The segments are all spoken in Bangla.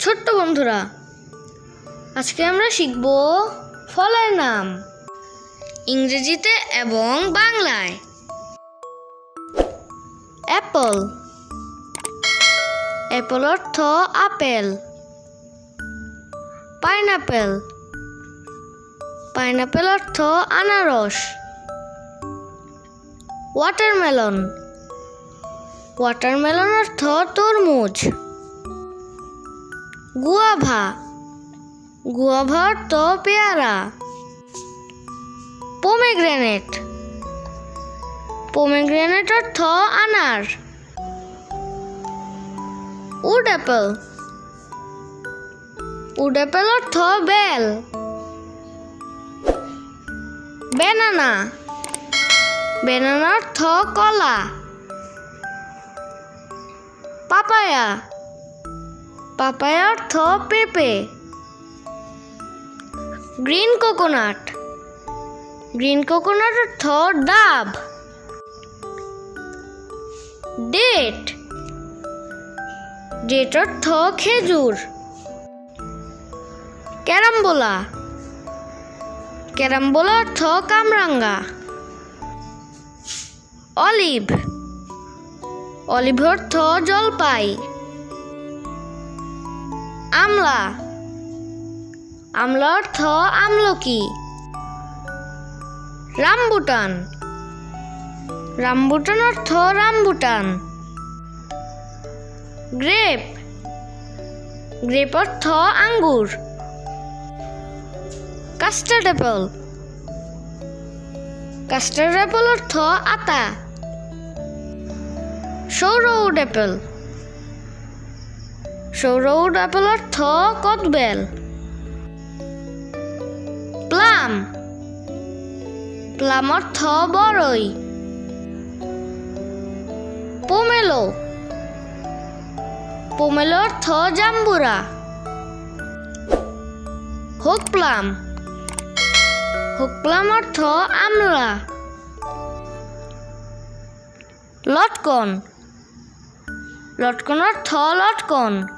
ছোট্ট বন্ধুরা, আজকে আমরা শিখব ফলের নাম। ইংরেজিতে এবং বাংলায়। অ্যাপল। অ্যাপল অর্থ আপেল। পাইনাপেল। পাইনাপেল অর্থ আনারস। ওয়াটারমেলন। ওয়াটারমেলন অর্থ তরমুজ। গুয়াভা। গুয়াভা অর্থ পেয়ারা। পোমেগ্রেনেট। পোমেগ্রেনেট অর্থ আনার। Wood apple. উড অ্যাপেল অর্থ বেল। বেনানা। বেনানা অর্থ কলা। পাপায়া। পাপায়া অর্থ পেঁপে। Green coconut. গ্রিন কোকোনাট অর্থ ডাব। ডেট। ডেট অর্থ খেজুর। ক্যারামবোলা। ক্যারামবোলা অর্থ কামরাঙ্গা। অলিভ। অলিভ অর্থ জলপাই। আমলা। আমলা অর্থ আমলকি। রামবুটান। রামবুটান অর্থ রামবুটান। গ্রেপ। গ্রেপ অর্থ আঙ্গুর। কাস্টার্ড অ্যাপল কাস্টার্ড অ্যাপল অর্থ আতা। সৌরউড অ্যাপেল সৌরউড অ্যাপেল অর্থ কদবেল প্লাম। প্লাম অর্থ বড়ই। পোমেলো। পোমেলো অর্থ জাম্বুরা। হোক প্লাম। হোক প্লাম অর্থ আমলা লটকন। লটকন অর্থ লটকন।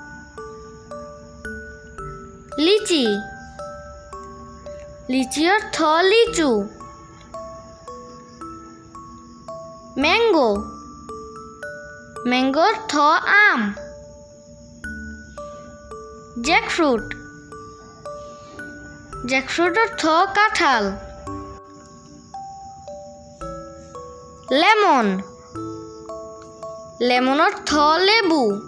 লিচি। লিচি অর্থ লিচু। ম্যাঙ্গো। ম্যাঙ্গো অর্থ আম। জ্যাকফ্রুট। জ্যাকফ্রুট অর্থ কাঁঠাল। লেমন। লেমন অর্থ লেবু।